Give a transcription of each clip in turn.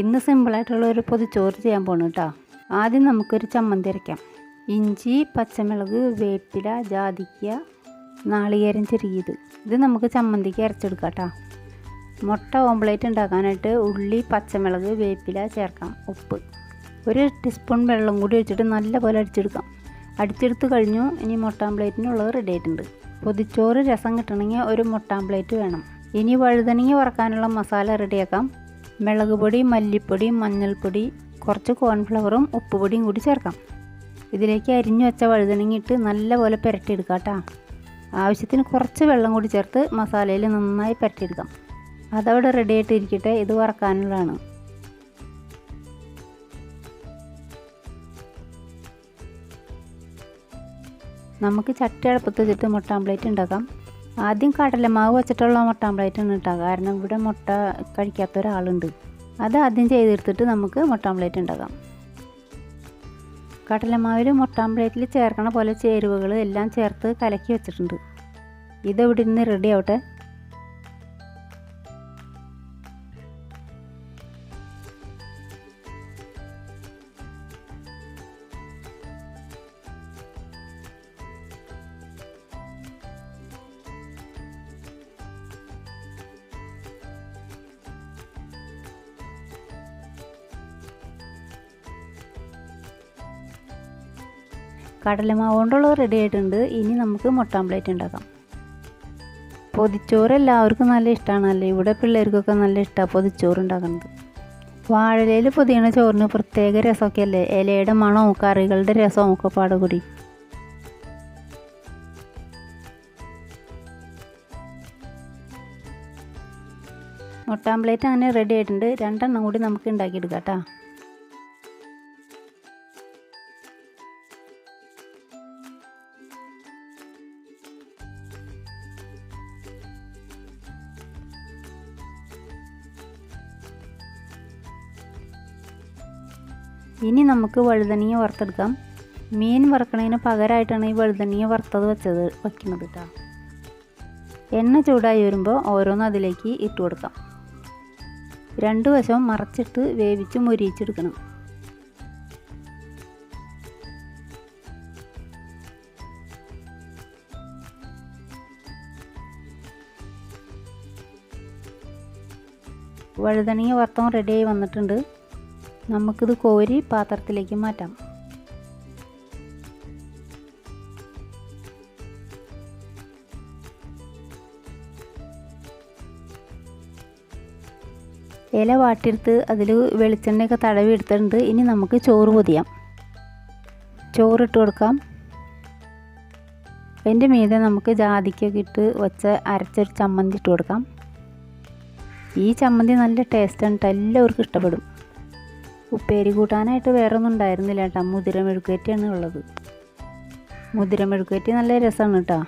ഇന്ന് സിമ്പിളായിട്ടുള്ള ഒരു പൊതിച്ചോറ് ചെയ്യാൻ പോണു കേട്ടോ ആദ്യം നമുക്കൊരു ചമ്മന്തി അരയ്ക്കാം ഇഞ്ചി പച്ചമുളക് വേപ്പില ജാതിക്ക നാളികേരം ചെറിയത്. ഇത് നമുക്ക് ചമ്മന്തിക്ക് അരച്ചെടുക്കാം കേട്ടോ മുട്ട ഓംപ്ലേറ്റ് ഉണ്ടാക്കാനായിട്ട് ഉള്ളി പച്ചമുളക് വേപ്പില ചേർക്കാം. ഉപ്പ്. ഒരു ടീസ്പൂൺ വെള്ളം കൂടി ഒഴിച്ചിട്ട് നല്ലപോലെ അടിച്ചെടുക്കാം. അടിച്ചെടുത്ത് കഴിഞ്ഞു ഇനി മുട്ട ഓംപ്ലേറ്റിനുള്ളത് റെഡി ആയിട്ടുണ്ട്. പൊതിച്ചോറ് രസം കിട്ടണമെങ്കിൽ ഒരു മുട്ട ഓംപ്ലേറ്റ് വേണം. ഇനി വഴുതനങ്ങി വറക്കാനുള്ള മസാല റെഡിയാക്കാം മുളക് പൊടി മല്ലിപ്പൊടി മഞ്ഞൾപ്പൊടി കുറച്ച് കോൺഫ്ലവറും ഉപ്പുപൊടിയും കൂടി ചേർക്കാം. ഇതിലേക്ക് അരിഞ്ഞു വെച്ച വഴുതനങ്ങ നല്ലപോലെ പുരട്ടിയെടുക്കുക കേട്ടോ. ആവശ്യത്തിന് കുറച്ച് വെള്ളം കൂടി ചേർത്ത് മസാലയിൽ നന്നായി പുരട്ടിയെടുക്കാം. അതവിടെ റെഡി ആയിട്ട് ഇരിക്കട്ടെ ഇത് വറക്കാനുള്ളതാണ്. നമുക്ക് ചട്ടി അടുപ്പത്ത് വെച്ചിട്ട് മുട്ട ആംപ്ലേറ്റ് ഉണ്ടാക്കാം. ആദ്യം കടലമാവ് വെച്ചിട്ടുള്ള മുട്ട ആംപ്ലേറ്റ് ആണ് കേട്ടോ കാരണം ഇവിടെ മുട്ട കഴിക്കാത്ത ഒരാളുണ്ട്. അത് ആദ്യം ചെയ്തെടുത്തിട്ട് നമുക്ക് മുട്ട ആംപ്ലേറ്റ് ഉണ്ടാക്കാം. കടലമാവിൽ മുട്ട ആംപ്ലേറ്റിൽ ചേർക്കണ പോലെ ചേരുവകൾ എല്ലാം ചേർത്ത് കലക്കി വെച്ചിട്ടുണ്ട്. ഇതെവിടെ നിന്ന് റെഡി ആവട്ടെ? കടലമാവ് കൊണ്ടുള്ളത് റെഡി ആയിട്ടുണ്ട്. ഇനി നമുക്ക് മുട്ട ആംപ്ലേറ്റ് ഉണ്ടാക്കാം. പൊതിച്ചോറ് എല്ലാവർക്കും നല്ല ഇഷ്ടമാണല്ലോ ഇവിടെ പിള്ളേർക്കൊക്കെ നല്ല ഇഷ്ടമാണ് പൊതിച്ചോറ് ഉണ്ടാക്കുന്നത് വാഴയിലയിൽ പൊതിയണ ചോറിന് പ്രത്യേക രസമൊക്കെ അല്ലേ ഇലയുടെ മണവും കറികളുടെ രസവും ഒക്കെ പാടുകൂടി. മുട്ടാംപ്ലേറ്റ് മുട്ട അങ്ങനെ റെഡി ആയിട്ടുണ്ട്. രണ്ടെണ്ണം കൂടി നമുക്ക് ഉണ്ടാക്കിയെടുക്കാം കേട്ടോ. ഇനി നമുക്ക് വഴുതനങ്ങ വറുത്തെടുക്കാം. മീൻ വറുക്കണതിന് പകരമായിട്ടാണ് ഈ വഴുതനങ്ങ വറുത്തത് വെച്ചത് വയ്ക്കുന്നത് കേട്ടോ എണ്ണ ചൂടായി വരുമ്പോൾ ഓരോന്ന് അതിലേക്ക് ഇട്ട് കൊടുക്കാം. രണ്ട് വശവും മറച്ചിട്ട് വേവിച്ച് മുരിയിച്ചെടുക്കണം. വഴുതനങ്ങ വറുത്തവും റെഡിയായി വന്നിട്ടുണ്ട്. നമുക്കിത് കോരി പാത്രത്തിലേക്ക് മാറ്റാം. ഇല വാട്ടിയെടുത്ത് അതിൽ വെളിച്ചെണ്ണയൊക്കെ തടവി എടുത്തിട്ടുണ്ട്. ഇനി നമുക്ക് ചോറ് പൊതിയാം. ചോറിട്ട് കൊടുക്കാം. അതിന്റെ മീതെ നമുക്ക് ജാതിക്കൊക്കെ ഇട്ട് വെച്ച അരച്ചൊരു ചമ്മന്തി ഇട്ട് കൊടുക്കാം. ഈ ചമ്മന്തി നല്ല ടേസ്റ്റാണ് എല്ലാവർക്കും ഇഷ്ടപ്പെടും. ഉപ്പേരി കൂട്ടാനായിട്ട് വേറെ ഒന്നും ഉണ്ടായിരുന്നില്ല കേട്ടോ. മുതിര മെഴുക്കുവരട്ടിയാണ് ഉള്ളത്. മുതിര മെഴുക്കുവരട്ടി നല്ല രസമാണ് കേട്ടോ.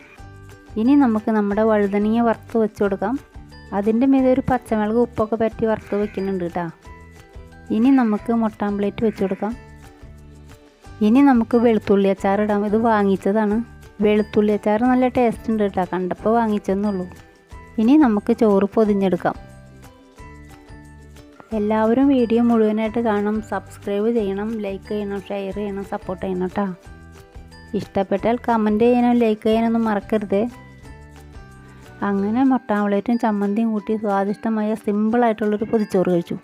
ഇനി നമുക്ക് നമ്മുടെ വഴുതനങ്ങ വറുത്ത് വെച്ച് കൊടുക്കാം. അതിന്റെ മീതെ ഒരു പച്ചമുളക് ഉപ്പൊക്കെ പറ്റി വറുത്ത് വെക്കുന്നുണ്ട് കേട്ടോ. ഇനി നമുക്ക് മുട്ട ആംപ്ലേറ്റ് വെച്ച് കൊടുക്കാം. ഇനി നമുക്ക് വെളുത്തുള്ളി അച്ചാർ ഇടാം. ഇത് വാങ്ങിച്ചതാണ്. വെളുത്തുള്ളി അച്ചാർ നല്ല ടേസ്റ്റ് ഉണ്ട് കേട്ടോ. കണ്ടപ്പോൾ വാങ്ങിച്ചെന്നുള്ളൂ. ഇനി നമുക്ക് ചോറ് പൊതിഞ്ഞെടുക്കാം. എല്ലാവരും വീഡിയോ മുഴുവനായിട്ട് കാണണം സബ്സ്ക്രൈബ് ചെയ്യണം ലൈക്ക് ചെയ്യണം ഷെയർ ചെയ്യണം സപ്പോർട്ട് ചെയ്യണം കേട്ടോ. ഇഷ്ടപ്പെട്ടാൽ കമന്റ് ചെയ്യാനും ലൈക്ക് ചെയ്യാനൊന്നും മറക്കരുത്. അങ്ങനെ മുട്ട ചമ്മന്തിയും കൂട്ടി സ്വാദിഷ്ടമായ സിമ്പിളായിട്ടുള്ളൊരു പൊതിച്ചോറ് കഴിച്ചു.